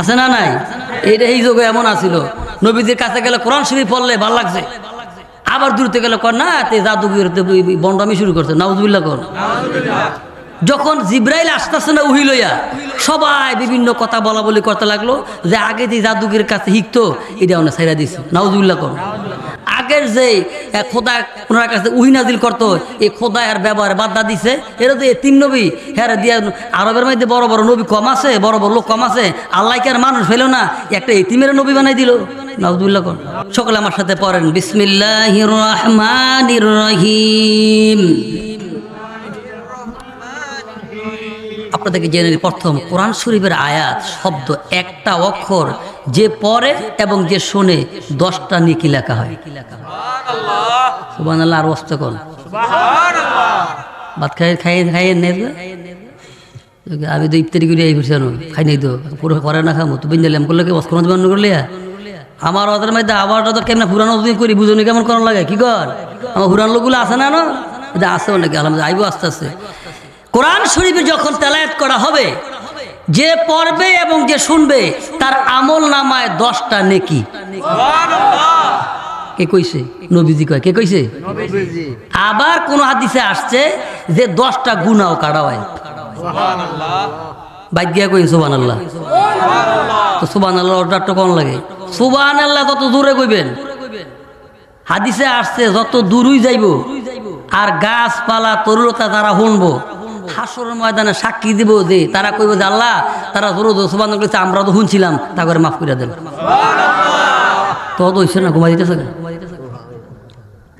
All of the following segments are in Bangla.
আছে না নাই? এটা এই যুগে এমন আছিল। নবীদের কাছে গেলে কোরআন শরীফ পড়লে ভালো লাগছে। আবার দূরতে গেলে কর না, তে জাদুগির বন্ডামি শুরু করছে। নাউজুবিল্লা কর যখন জিব্রাইল আসতেছে না উহি লইয়া, সবাই বিভিন্ন কথা বলা বলি করতে লাগল যে আগে যে জাদুগের কাছে শিখতো এটা অনেক সাইরা দিছে। নাউজুবিল্লাহ কর আগের যে খোদা ওনার কাছে উহি নাজিল করতো এই খোদা আর ব্যবহার বাদ্দা দিছে, এরা তো তিন নবী। হ্যাঁ দিয়া আরবের মধ্যে বড় বড় নবী কম আছে, বড় বড় লোক কম আছে, আল্লাহকে আর মানুষ ফেলো না, একটা এতিমের নবী বানাই দিল। নাউজুবিল্লাহ কর সকলে আমার সাথে পড়েন। বিসমিল্লাহির রহমানির রহিম। আপনাদেরকে জেনে প্রথম, কোরআন শরীফের আয়াত, শব্দ একটা অক্ষর, যে পড়ে এবং যে শোনে দশটা নিকি লেখা হয়। সুবান আল্লাহ আর অস্ত কোন ভাত খাই খাই খাইয়ে নেই আমি তো ইফতারি করে, এই করছি খাই নাই তো। পুরো করে না খামো, তো বিঞ্জালাম করলে কি অস্করণ বন্ধ করলে আমার ওদের মধ্যে আবার তো কেমন পুরানো দিন করি বুঝুনি কেমন করার লাগে, কি কর? আমার পুরান লোকগুলো আছে না না? এটা আছে অনেকে, আলহামদুলিল্লাহ, আইবো আস্তে আস্তে। কোরআন শরীফে যখন তেলায়াত করা হবে যে পড়বে এবং যে শুনবে তার আমল নামায় দশটা নেকি। কে কইছে? নবীজি কয়। কে কইছে? আবার কোন হাদিসে আসছে যে দশটা গুনাও কাটা হয় কই সুবান আল্লাহ তো সুবান আল্লাহ অর্ডারটা কোন লাগে? সুবান আল্লাহ তত দূরে কইবেন। হাদিসে আসছে যত দূরই যাইব আর গাছপালা তরুলতা তারা শুনব হাসরের ময়দানে সাক্ষী দিব যে, তারা কইব যে, আল্লাহ, তারা জোর সুবান করেছে আমরা তো শুনছিলাম, তা করে মাফ করে দেন। তো তো হইছে না, ঘুমাই দিতেছে?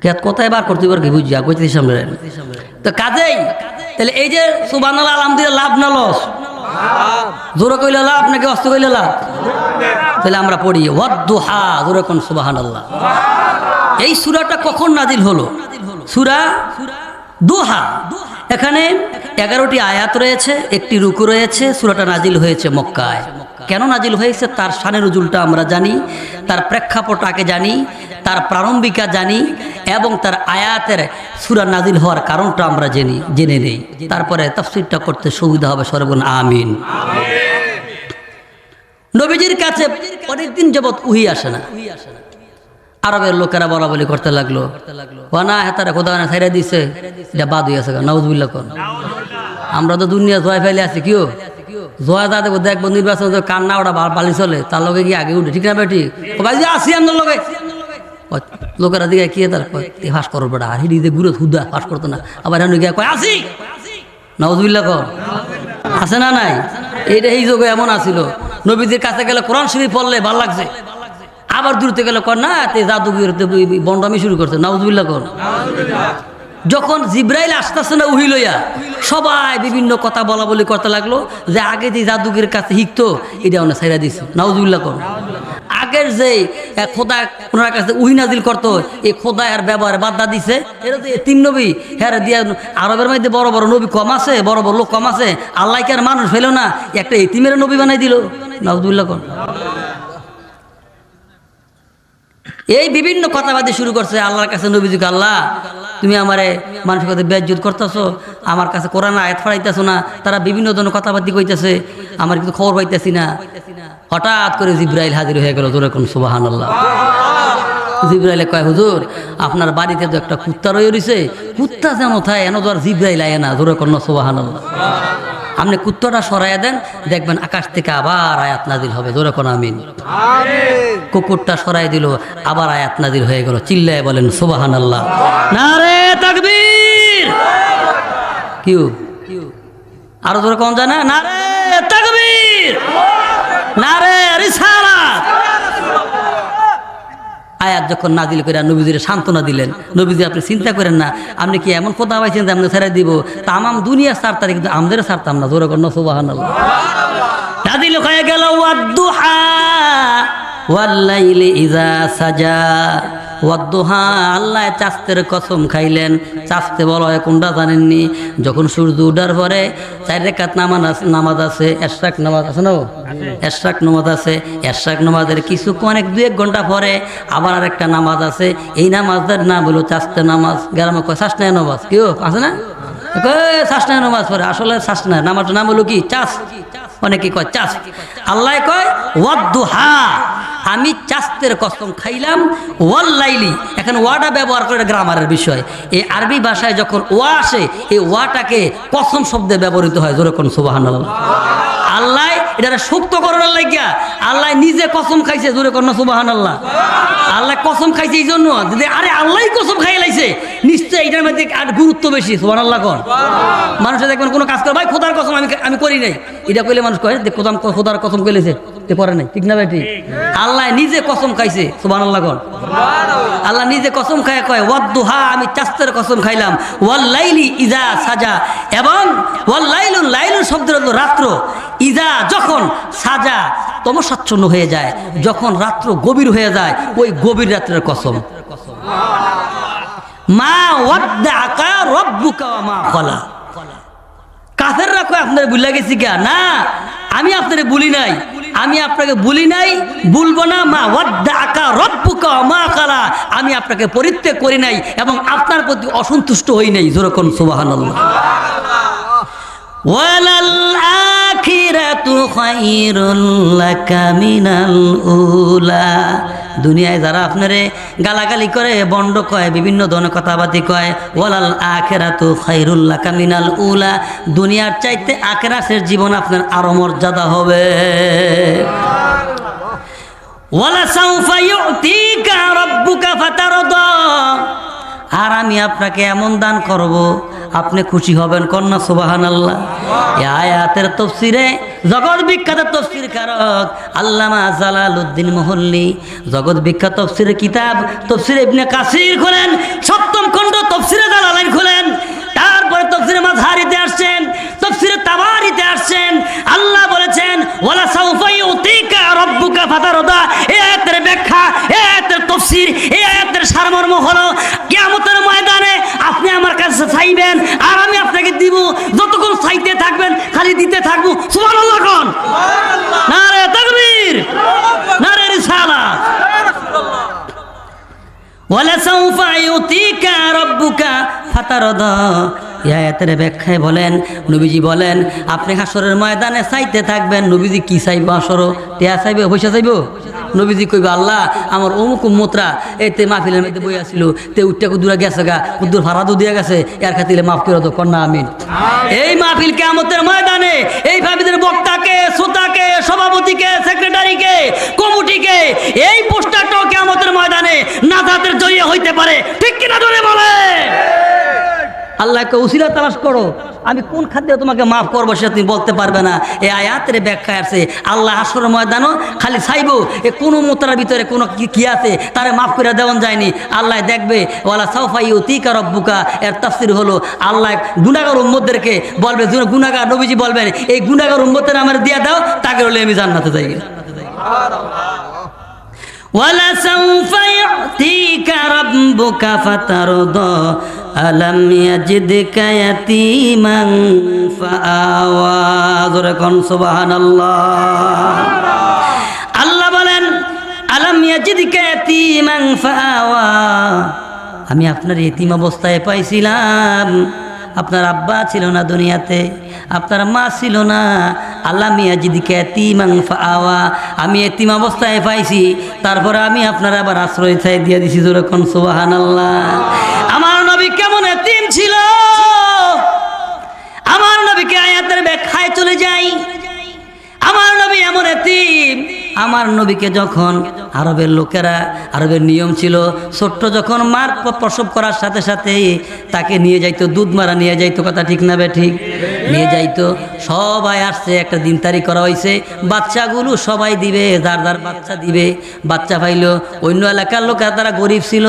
কেত কোথায় বার করতে পার বুঝিয়া, কইতে সামনে তো কাজেই, তাহলে এই যে সুবান আলহামদুলিল্লাহ, লাভ না লস? জোরে কইলে লাভ, নাকি অস্ত কইলে লাভ? তাহলে আমরা পড়ি, ওয়াদ্দুহা, জোরে কোন সুবাহান আল্লাহ এই সুরাটা কখন নাজিল হলো? সুরা দুহা। এখানে এগারোটি আয়াত রয়েছে, একটি রুকু রয়েছে, সুরাটা নাজিল হয়েছে মক্কায়। কেন নাজিল হয়েছে? তার সানের উজুলটা আমরা জানি, তার প্রেক্ষাপট আগে জানি, তার প্রারম্ভিকা জানি, এবং তার আয়াতের সুরা নাজিল হওয়ার কারণটা আমরা জেনি, জেনে নেই। তারপরে তাফসিরটা করতে সুবিধা হবে সর্বন আমিন। নবীজির কাছে অনেকদিন যাবৎ উহি আসে না। আরবের লোকেরা বলা বলি করতে লাগল ওয়ানা হেতারা কোথাও না দিছে, এটা বাদ আছে নওয়াজবুল্লাহ কোন। আমরা তো দুনিয়া জয় ফেলে আছি, কিও? জয় দা দেখব নির্বাচন কান্না ওটা বালি চলে, তার লগে গিয়ে আগে উঠে, ঠিক না বেটি? আসি আমার লগে। লোকেরা দিকে কি তার ফাঁস করো বেটা, আর হিডি দিয়ে ঘুরে হুদা ফাঁস করতো না। আবার এমনি গিয়ে কয়, আসি। নওয়াজবুল্লাহ কর। আছে না নাই? এইটা এই যোগে এমন আছিল, নবীদের কাছে গেলে কোরআন শরীফ পড়লে ভালো লাগছে। আবার দূরতে গেলে কর না, তে জাদুগির বন্ডামি শুরু করছে। নাউজুবিল্লাহ কর। যখন জিব্রাইল আসতেছে না উহি লইয়া সবাই বিভিন্ন কথা বলা বলি করতে লাগল যে আগে যে জাদুগের কাছে শিখতো এটা অনেক সাইরা দিছে। নাউজুবিল্লাহ কর। আগের যে খোদা ওনার কাছে উহি নাজিল করতো, এই খোদা আর ব্যবহার বাদ্দা দিছে। এটা তো তিন নবী হ্যাঁ দিয়া আরবের মধ্যে বড় বড় নবী কম আছে, বড় বড় লোক কম আছে আল্লাহ কি আর মানুষ ফেলো না, একটা এতিমের নবী বানাই দিল। নাউজুবিল্লাহ কর। এই বিভিন্ন কথাবাদী শুরু করছে আল্লাহর কাছে, নবীজিকে, আল্লাহ, তুমি আমার মানুষের কাছে বেজ্জুত করতেছো, আমার কাছে কোরআন আয়াত ফাড়াইতেছো না, তারা বিভিন্ন ধরনের কথাবার্তি কইতেছে, আমার কিন্তু খবর পাইতেছি না। হঠাৎ করে জিব্রাইল হাজির হয়ে গেল তোর এখন সুবাহান আল্লাহ জিব্রাইলে কয় হুজুর আপনার বাড়িতে তো একটা কুত্তা রয়ে রয়েছে কুত্তা যেন থায় এন তো আর জিব্রাইল আয় না। জোরে কন্য সুবাহান আপনি কুত্তাটা সরাইয়া দেন দেখবেন আকাশ থেকে আবার আয়াত নাজিল হবে। জোরে কোন আমিন। কুকুরটা সরাই দিল আবার আয়াত নাজির হয়ে গেল। চিল্লায় বলেন সোবাহান আল্লাহ না রে তাকবীর! কিউ? আরও ধরে কম যায় না? না রে তাকবীর! না রে রিসালাত! আয়াত যখন নাজিল করে নবীজির সান্ত্বনা দিলেন, নবীজি আপনি চিন্তা করেন না, আপনি কি এমন কথা পাইছেন যে আপনি ছেড়ে দিব? তামাম দুনিয়া সারতারি কিন্তু আমাদের সারতাম না জোরে কন্যা সুবাহান নাজিল গেল ইজা সাজা। ওয়াদ্দুহা, আল্লাহ চাস্তের কসম খাইলেন। চাস্তে বলা কোনটা জানেননি? যখন সূর্য উঠার পরে চার রেখাত নামাজ নামাজ আছে এশরাক নামাজ আছে না? এশরাক নামাজ আছে এশরাক নামাজের কিছু অনেক দু, এক ঘণ্টা পরে আবার আরেকটা নামাজ আছে। এই নামাজটার নাম হলো চাস্তে নামাজ। গ্রামে কয় শাসনায় নামাজ? কেউ আছে না? শাসনায় নামাজ পড়ে আসলে শাসনায় নামাজটার নাম হলো কি? চাষ। অনেকে কয়, চাষ। আল্লাহ কয়, ওয়াদ্দুহা। আমি চাস্তের কসম খাইলাম ওয়াল লাইলি এখন ওয়াটা ব্যবহার করে গ্রামারের বিষয়। এই আরবি ভাষায় যখন ওয়া আসে, এই ওয়াটাকে কসম শব্দে ব্যবহৃত হয়। জোরে কোন সুবাহান আল্লাহ এটা সুক্ত করার লাগিয়া আল্লাহ নিজে কসম খাইছে, জোরে কোন সুবাহান আল্লাহ আল্লাহ কসম খাইছে এই জন্য। যদি আরে আল্লাহ কসম খাই লাইছে নিশ্চয় এটার মধ্যে আর গুরুত্ব বেশি সুবাহ আল্লাহ কর মানুষের দেখবেন কোনো কাজ করে, ভাই, খোদার কসম, আমি আমি করি নাই। এটা কইলে মানুষ কয় যে খোদাম খোদার কসম কইলেছে। তে করে নাই ঠিক না ভাই ঠিক? আল্লাহ নিজে কসম খাইছে সুবাহ আল্লাহ কন। আল্লাহ নিজে কসম খায় কয় ওয়াদ্দুহা আমি চাস্তের কসম খাইলাম। ওয়াল লাইলি ইজা সাজা এবং ওয়াল লাইলুন লাইলুন শব্দের হলো রাত্র। ইজা যখন সাজা তমসাচ্ছন্ন হয়ে যায়। যখন রাত্র গভীর হয়ে যায় ওই গভীর রাত্রের কসম। মা ওয়াদ্দাকা রব্বুকা ওয়া মা কলা কাফের কয় আপনার ভুলে গেছি গা না আমি আপনারে বলি নাই। আমি আপনাকে বলি নাই, বলব না, মা ওয়াদ্দা আকা রব্বুকা মা কালা। আমি আপনাকে পরিত্যাগ করি নাই এবং আপনার প্রতি অসন্তুষ্ট হই নাই। যেরকম সুবহানাল্লাহ। ওয়ালাল আখিরাতু খায়রুল লাকা মিনাল উলা। দুনিয়ায় যারা আপনারে গালাগালি করে, বন্ড কয়, বিভিন্ন ধরনের কথাবার্তি কয়, ওয়ালাল আখেরাতু তো লাকা মিনাল উলা, দুনিয়ার চাইতে আখেরাতের জীবন আপনার আরও মর্যাদা হবে। ওয়ালা সাউফা ইউতিকা রাব্বুকা ফাতারদা। আর আমি আপনাকে এমন দান করব, আপনি খুশি হবেন কন্যা সুবাহান আল্লাহ আয়াতের তফসিরে, জগৎ বিখ্যাত তফসির কারক আল্লামা জালালউদ্দিন মোহল্লি। জগৎ বিখ্যাত তফসিরের কিতাব, তফসির ইবনে কাসির খোলেন, সপ্তম খণ্ড তফসিরে জালালাইন খোলেন। তারপরে তফসিরে মাঝহারিতে আসছেন, তফসিরে তাবারিতে আসছেন। আল্লাহ বলেছেন, ওয়ালা সাউফা ইউতিকা রাব্বুকা ফাতারদা। এই আয়াতের ব্যাখ্যা এই আয়াতের তফসির আয়াতের সারমর্ম হলো কিয়ামতের ময়দানে আপনি আমার কাছে চাইবেন আর আমি আপনাকে দিব। যতক্ষণ চাইতে থাকবেন খালি দিতে থাকব। সুবহানাল্লাহ কোন। নারে তাকবীর। নারে রিসালাত ওয়ালাসাউফ ইউতিকা রাব্বুকা ফাতারদা। এই আয়াতের ব্যাখ্যায় বলেন নবীজি বলেন আপনি হাসরের ময়দানে চাইতে থাকবেন। নবীজি কি চাইব হাসর টেয়া চাইব পয়সা চাইব? নবীজি কইব আল্লাহ আমার অমুক উম্মতরা এতে মাহফিলের মধ্যে বই আসিল তে উঠতে কুদুরা গেছে গা কুদুর ভাড়াদও দিয়ে গেছে এর খাতিলে মাফ করে তো কন্যা আমিন। এই মাহফিল কেমতের ময়দানে এই ভাবিদের বক্তাকে শ্রোতাকে সভাপতিকে সেক্রেটারিকে কমিটিকে এই পোস্টারটাও কেমতের ময়দানে নাজাতের জড়িয়ে হইতে পারে। আল্লাহকে উসিলা তালাশ করো। আমি কোন খাদ্যে তোমাকে মাফ করব সেটা তুমি বলতে পারবে না। এই আয়াতের ব্যাখ্যা আছে, আল্লাহ আসর ময়দানও খালি চাইব এ কোনো মোতার ভিতরে কোনো কি আছে, তারে মাফ করে দেওয়ান যায়নি। আল্লাহ দেখবে, ওয়ালা সাউফাই তিকা রব্বুকা, এর তাফসির হলো, আল্লাহ গুনাগার উম্মদেরকে বলবে যে গুনাগার নবীজি বলবেন, এই গুনাগার উম্মতের আমার দিয়ে দাও তাকে হলে আমি জান্নাতে যাই ولسوف يعطيك ربك فترضى ألم يجدك يتيما فآوى ذركن سبحان الله আল্লাহ বলেন আলাম ইয়াজিদিকা ইয়াতীমান ফাআওয়া আমি আপনার এতিম অবস্থায় পাইছিলাম আপনার আব্বা ছিল না দুনিয়াতে, আপনার মা ছিল না। আল্লাহ মিয়াজিদিকে এতিমাং আওয়া আমি এতিম অবস্থায় পাইছি, তারপরে আমি আপনার আবার আশ্রয় চাই দিয়ে দিছি যেরকম সোহান আল্লাহ আমার নবী কেমন এতিম ছিল আমার নবীকে আয়াতের ব্যাখ্যায় চলে যাই আমার নবী এমন এতিম আমার নবীকে যখন আরবের লোকেরা, আরবের নিয়ম ছিল, ছোট্ট যখন মার প্রসব করার সাথে সাথে তাকে নিয়ে যাইতো, দুধ মারা নিয়ে যাইতো, কথা ঠিক না বে ঠিক? নিয়ে যাইতো। সবাই আসছে, একটা দিন তারিখ করা হয়েছে বাচ্চাগুলো সবাই দিবে, যার যার বাচ্চা দিবে, বাচ্চা পাইলো। অন্য এলাকার লোকেরা তারা গরিব ছিল,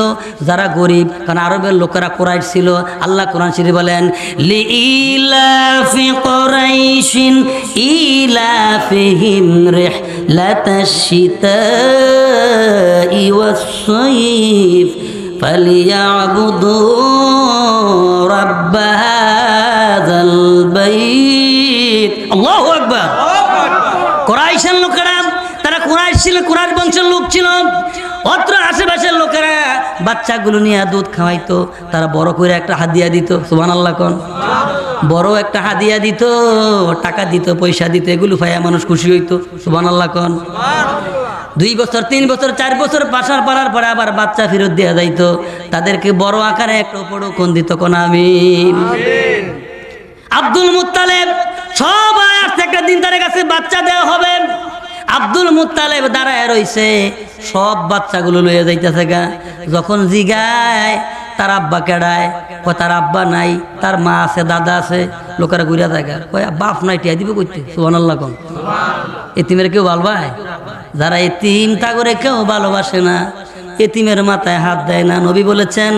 যারা গরিব, কারণ আরবের লোকেরা কোরআশ ছিল। আল্লাহ কোরআন শরীফ বলেন, লিইলাফি কুরাইশিন, ইলাফিহিম রিহলাতাশ শিতাই ওয়াস-সাইফ فليعبدوا رب هذا البيت الله أكبر কোরাইশের লোকেরা তারা কোরাইশ ছিল কোরআশ বংশের লোক ছিল অত্র আশেপাশের লোকেরা বাচ্চাগুলো নিয়ে দুধ খাওয়াইতো, তারা বড় করে একটা হাদিয়া দিত সুবান আল্লাহ কন। বড় একটা হাদিয়া দিত, টাকা দিত, পয়সা দিত, এগুলো পাইয়া মানুষ খুশি হইতো সুবান আল্লাহ কন। দুই বছর, তিন বছর, চার বছর পাশার পাড়ার পরে আবার বাচ্চা ফেরত দেওয়া যাইতো। তাদেরকে বড় আকারে একটা উপরও কোন দিত, কোন আমি আব্দুল মুত্তালেব, সবাই আসছে, একটা দিন তার কাছে বাচ্চা দেওয়া হবে। আব্দুল মুত্তালেব দাঁড়ায় রইছে সব বাচ্চাগুলো লইয়া যাইতেছে গা। যখন জিগায় তার আব্বা কেডায় কয় তার আব্বা নাই তার মা আছে দাদা আছে লোকেরা ঘুরিয়া থাকে কয় বাপ নাই টিয়া দিবে কইতে? সুবান আল্লাহ কন। এতিমের কেউ ভালবায় যারা এতিম তা করে কেউ ভালোবাসে না। এতিমের মাথায় হাত দেয় না। নবী বলেছেন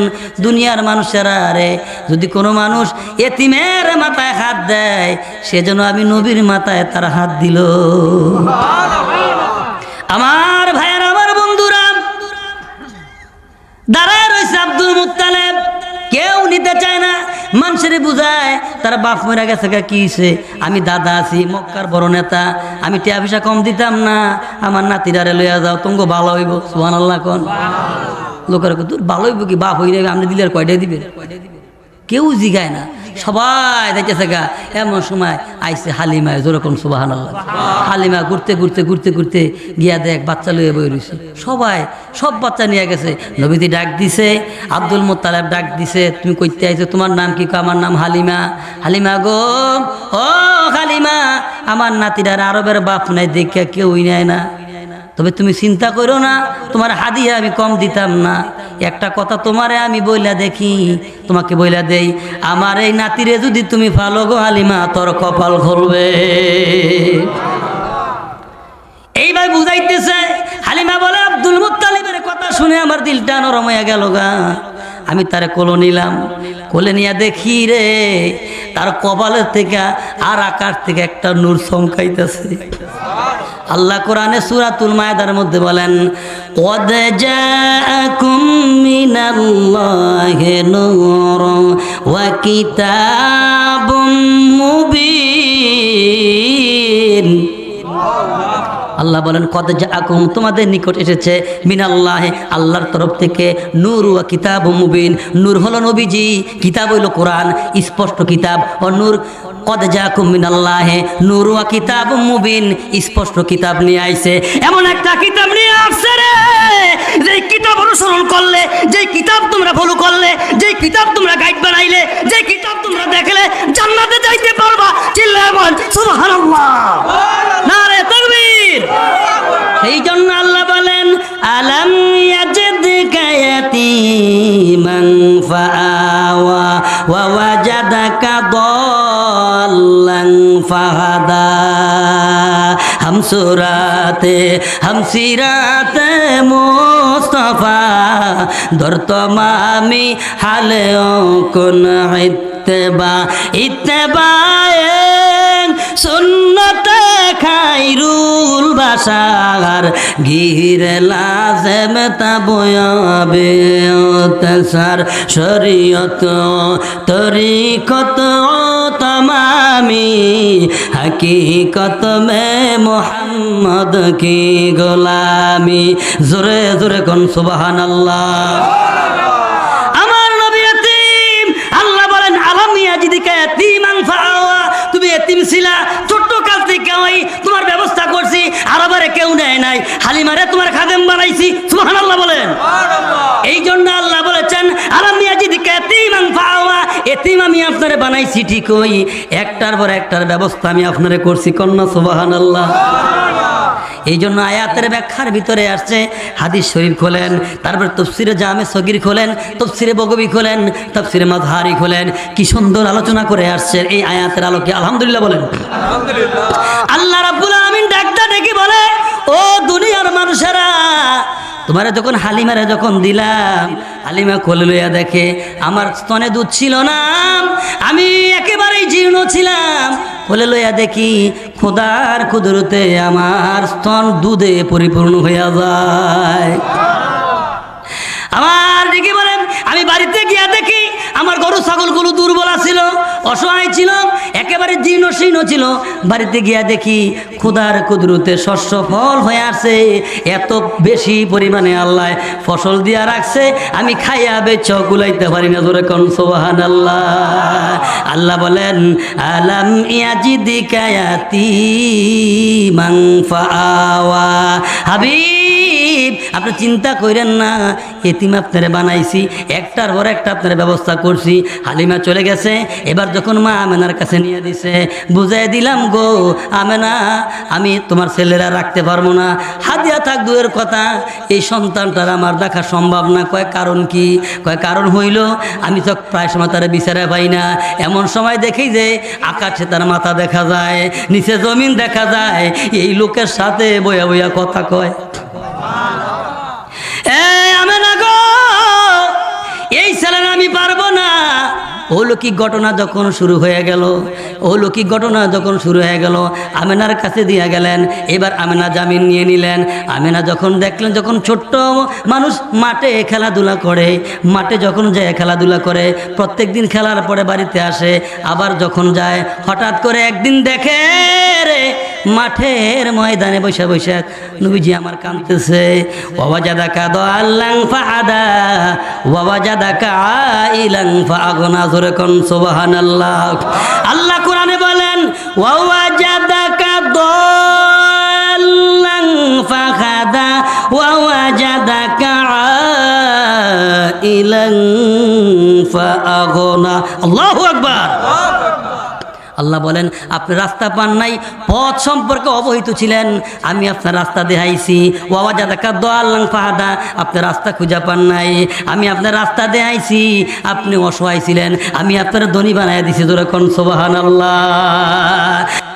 দুনিয়ার মানুষেরা আরে যদি কোনো মানুষ এতিমের মাথায় হাত দেয় সেজন্য আমি নবীর মাথায় তার হাত দিল। আমার দাঁড়ায় রয়েছে আব্দুল মুতালেব কেউ নিতে চায় না। মানুষের বুঝায়, তার বাপ মেরা গেছে গা, কি হইছে? আমি দাদা আছি, মক্কার বড় নেতা। আমি টিয়া পয়সা কম দিতাম না। আমার নাতিরারে লইয়া যাও, তোমাকে ভালো হইব। সুহান আল্লাহ কন। লোকের তোর ভালো হইব কি? বাপ যাবে আপনি দিলে আর কয়টাই দিবে? কেউ জিগায় না। সবাই দেখতেছে গা। এমন সময় আইসে হালিমায় যেরকম সুবাহান হালিমা ঘুরতে ঘুরতে ঘুরতে ঘুরতে গিয়া দেখ বাচ্চা লইয়া বই রয়েছে সবাই, সব বাচ্চা নিয়ে গেছে। নবীতি ডাক দিছে, আব্দুল মোত্তালেব ডাক দিছে, তুমি কইতে আইছো তোমার নাম কি? আমার নাম হালিমা। হালিমা গো, ও হালিমা, আমার নাতিরার আরবের বাপ নাই দেখে কেউই নেয় না। তবে তুমি চিন্তা করো না, তোমার হাদিয়া আমি কম দিতাম না। একটা কথা তোমারে আমি বইলা দেখি, তোমাকে বইলা দেই, আমার এই নাতিরে যদি তুমি ভালো গো হালিমা, তোর কপাল খুলবে এইবার বুঝাইতেছে, হালিমা বলে, আব্দুল মুতালিমের কথা শুনে আমার দিলটা নরম হয়ে গেল গা। আমি তারে কোলো নিলাম, কোলে নিয়ে দেখি রে তার কপালের থেকে আর আকাশ থেকে একটা নূর চমকাইতেছে আল্লাহ কোরআনে সূরাতুল মায়দার মধ্যে বলেন قد جاءكم من الله نور وكتاب مبين আল্লাহ বলেন, কদ জাকুম তোমাদের নিকট এসেছে, মিনাল্লাহে আল্লাহর তরফ থেকে, নূর ও কিতাব মুবিন নূর হলো নবীজি কিতাব হইল কোরআন স্পষ্ট কিতাব ও নূর কদ জাকুম মিনাল্লাহে নূর ও কিতাব মুবিন স্পষ্ট কিতাব নিয়ে আইছে এমন একটা কিতাব নিয়ে আসছে রে! যে কিতাব অনুসরণ করলে যে কিতাব তোমরা ফলো করলে যে কিতাব তোমরা গাইড বানাইলে যে কিতাব তোমরা দেখলে জান্নাতে যাইতে পারবা চিল্লায় বল সুবহানাল্লাহ নারে তাকবীর এই জন্য আল্লাহ বলেন, আলম ইয়াজিদ কায়াতিমান ফাআওয়া ওয়া ওয়াজাদাকা দর্তমামি হালেও কোন ইত্তেবা, ইত্তেবায়ে সুন্নতে খাইরুল বাসার ঘিরে লাজেম তাবয়াবে তসার শরীয়ত, তরিকত তমামি, হকীকত মে মোহাম্মদ কি গোলামি। জোরে জোরে কোন সুবহানাল্লাহ। আমার ছিলা ছোট্ট কাল থেকে ওই তোমার ব্যবস্থা করছি আরবারে কেউ নেয় নাই। হালিমারে তোমার খাদেম বানাইছি সুহান আল্লাহ বলেন। এই জন্য আল্লাহ বলেছেন আলামিয়া জিদিকে কেতিমান ফাওয়া এতিম আমি আপনারে বানাইছি ঠিকই। একটার পর একটার ব্যবস্থা আমি আপনারে করছি কন্যা সুবহানাল্লাহ। এই জন্য আয়াতের ব্যাখ্যার ভিতরে আসছে হাদিস শরীফ খোলেন তারপর তফসিরে জামে সগির খোলেন তফসিরে বগবি খোলেন তফসিরে মাঝহারি খোলেন। কি সুন্দর আলোচনা করে আসছে এই আয়াতের আলোকে। আলহামদুলিল্লাহ বলেন। আল্লাহ রাব্বুল আমিন ডাকটা দেখি বলে ও দুনিয়ার মানুষেরা তোমারে যখন হালিমারে যখন দিলাম, হালিমা কোলে লইয়া দেখে, আমার স্তনে দুধ ছিল না, আমি একেবারেই জীর্ণ ছিলাম। কোলে লইয়া দেখি, খোদার কুদরতে আমার স্তন দুধে পরিপূর্ণ হইয়া যায়। আমার দিকে বলেন, আমি বাড়িতে গিয়া দেখি, আমার গরু ছাগলগুলো দূর দুর্বলা ছিল অসহায় ছিল, একেবারে জীর্ণ শীর্ণ ছিল। বাড়িতে গিয়া দেখি ক্ষুধার কুদরুতে শস্য ফল হয়ে আসে। এত বেশি পরিমাণে আল্লাহ ফসল দিয়া রাখছে, আমি খাইয়া বেচ গুলাইতে পারি না ধরে কোন সোহান আল্লাহ আল্লাহ বলেন, আলাম ইয়াজিদি কায়াতি মাংফা আওয়া হাবিব আপনি চিন্তা করেন না, এতিম আপনারে বানাইছি, একটার পর একটা আপনার ব্যবস্থা করছি। হালিমা চলে গেছে, এবার যখন মা আমেনার কাছে নিয়ে দিছে, বুঝাই দিলাম গো, আমেনা, আমি তোমার ছেলেরা রাখতে পারব না। হাদিয়া থাক দুয়ের কথা, এই সন্তানটার আমার দেখা সম্ভব না। কয় কারণ কি? কয় কারণ হইল, আমি তো প্রায় সময় তারা বিচারে পাই না। এমন সময় দেখি যে, আকাশে তার মাথা দেখা যায়, নিচে জমিন দেখা যায়, এই লোকের সাথে বইয়া বইয়া কথা কয়। এই আমি পারব না। অলৌকিক ঘটনা যখন শুরু হয়ে গেল, অলৌকিক ঘটনা যখন শুরু হয়ে গেল, আমেনার কাছে দিয়ে গেলেন, এবার আমেনা জামিন নিয়ে নিলেন। আমেনা যখন দেখলেন, যখন ছোট্ট মানুষ মাঠে খেলাধুলা করে, মাঠে যখন যায় খেলাধুলা করে, প্রত্যেক দিন খেলার পরে বাড়িতে আসে, আবার যখন যায়, হঠাৎ করে একদিন দেখে রে মাঠের ময়দানে বসে বসে নবীজি আমার কাঁদতেছে। বাবা জাদা কাদ আল্লাং ফাদা বাবা জাদা কাইলাং ফাগনা জোরে কোন সুবহানাল্লাহ। আল্লাহ আল্লাহ কোরআনে বলেন ওয়া জাদা কাদ ফাখাদা ওয়া জাদা কাইলাং ফাগনা আল্লাহু আকবার। আল্লাহ বলেন, আপনি রাস্তা পান নাই, পথ সম্পর্কে অবহিত ছিলেন, আমি আপনার রাস্তা দেখাইছি। ওয়া জাদাকা দোয়াল্লাং ফাহাদা, আপনি রাস্তা খুঁজা পান নাই। আমি আপনার রাস্তা দেহাইছি আপনি অসহায় ছিলেন, আমি আপনার ধনী বানাই দিছি। তোরা কোন সোবাহান আল্লাহ